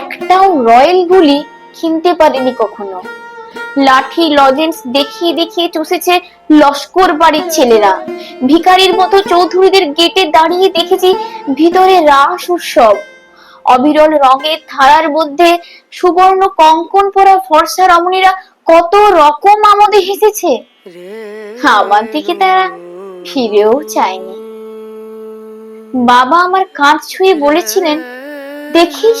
একটাও রয়্যাল গুলি কিনতে পারিনি কখনো। লাঠি, লজেন্স দেখিয়ে দেখিয়ে চষেছে লস্কর বাড়ির ছেলেরা। ভিখারির মতো চৌধুরীদের গেটে দাঁড়িয়ে দেখেছি ভিতরে রাস উৎসব। অবিরল রঙের ধারার মধ্যে সুবর্ণ কঙ্কন পরা ফর্সা রমণীরা কত রকম আমোদে হেসেছে। আমার দিকে তারা ফিরেও চায়নি। বাবা আমার কাঁধ ছুঁয়ে বলেছিলেন, দেখিস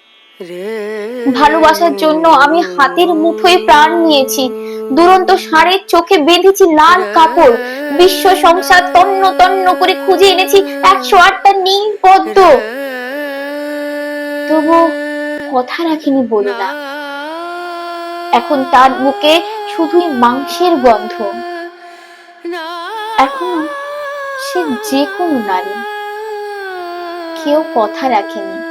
ভালোবাসার জন্য আমি হাতের মুঠোয় প্রাণ নিয়েছি। দুরন্ত ষাঁড়ের চোখে বেঁধেছি লাল কাপড়। বিশ্ব সংসার তন্ন তন্ন করে খুঁজে এনেছি একশো আটটা নীল পদ্ম। তবু কথা রাখিনি বলি না। এখন তার বুকে শুধুই মাংসের গন্ধ। এখন সে যে কোনো নারী। কেউ কথা রাখেনি।